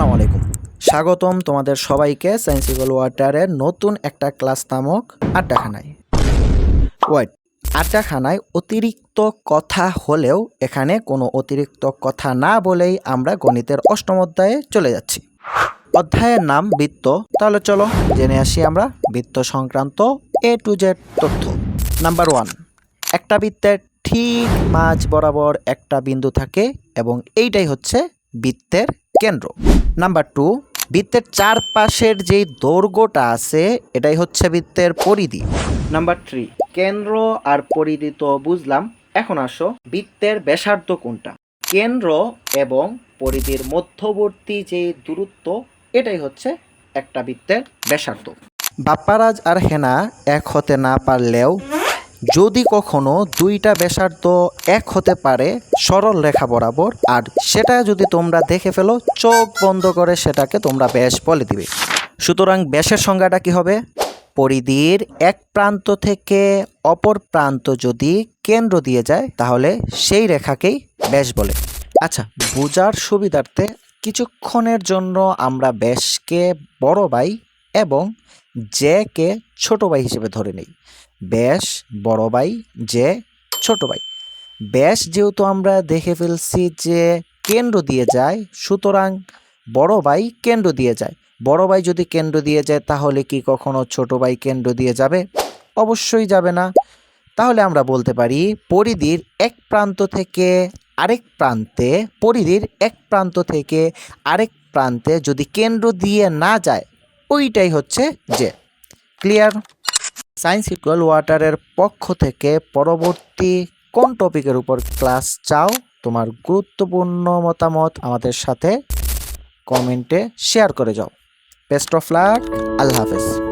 আসসালামু আলাইকুম। স্বাগতম তোমাদের সবাইকে সায়েন্সিক্যাল ওয়াটারের নতুন একটা ক্লাস নামক আড্ডাখানায়। ওয়েট আড্ডাখানায় অতিরিক্ত কথা হলেও এখানে কোনো অতিরিক্ত কথা না বলেই আমরা গণিতের অষ্টম অধ্যায়ে চলে যাচ্ছি। অধ্যায়ের নাম বৃত্ত। তাহলে চলো জেনে আসি আমরা বৃত্ত সংক্রান্ত এ টু জেড তথ্য। নাম্বার ওয়ান একটা বৃত্তের ঠিক মাঝ বরাবর একটা বিন্দু থাকে এবং এইটাই হচ্ছে বৃত্তের কেন্দ্র। নাম্বার টু বৃত্তের চারপাশের যেই দৈর্ঘ্যটা আছে এটাই হচ্ছে বৃত্তের পরিধি। নাম্বার থ্রি কেন্দ্র আর পরিধি তো বুঝলাম। এখন আসো বৃত্তের ব্যাসার্ধ কোনটা? কেন্দ্র এবং পরিধির মধ্যবর্তী যে দূরত্ব এটাই হচ্ছে একটা বৃত্তের ব্যাসার্ধ। বাপ্পারাজ আর হেনা এক হতে না পারলেও যদি কখনো দুইটা ব্যাসার্ধ এক হতে পারে, সরল রেখা বরাবর, আর সেটা যদি তোমরা দেখে ফেলো, চোখ বন্ধ করে সেটাকে তোমরা ব্যাস বলে দিবে। সুতরাং ব্যাসের সংজ্ঞাটা কি হবে? পরিধির এক প্রান্ত থেকে অপর প্রান্ত যদি কেন্দ্র দিয়ে যায়, তাহলে সেই রেখাকেই ব্যাস বলে। আচ্ছা বোঝার সুবিধার্থে কিছুক্ষণের জন্য আমরা ব্যাসকে বড় ভাই এবং কে ছোট ভাই হিসেবে ধরে নিই। ব্যাস বড় ভাই, যে ছোট ভাই। ব্যাস যেহেতু আমরা দেখে ফেলছি যে কেন্দ্র দিয়ে যায়, সুতরাং বড় ভাই কেন্দ্র দিয়ে যায়। বড় ভাই যদি কেন্দ্র দিয়ে যায়, তাহলে কি কখনো ছোট ভাই কেন্দ্র দিয়ে যাবে? অবশ্যই যাবে না। তাহলে আমরা বলতে পারি, পরিধির এক প্রান্ত থেকে আরেক প্রান্তে, পরিধির এক প্রান্ত থেকে আরেক প্রান্তে যদি কেন্দ্র দিয়ে না যায় ওইটাই হচ্ছে যে ক্লিয়ার সায়েন্স ইকুয়াল ওয়াটারের পক্ষ থেকে পরবর্তী কোন টপিকের উপর ক্লাস চাও? তোমার গুরুত্বপূর্ণ মতামত আমাদের সাথে কমেন্টে শেয়ার করে যাও। বেস্ট অফ লাক আল্লাহ হাফেজ।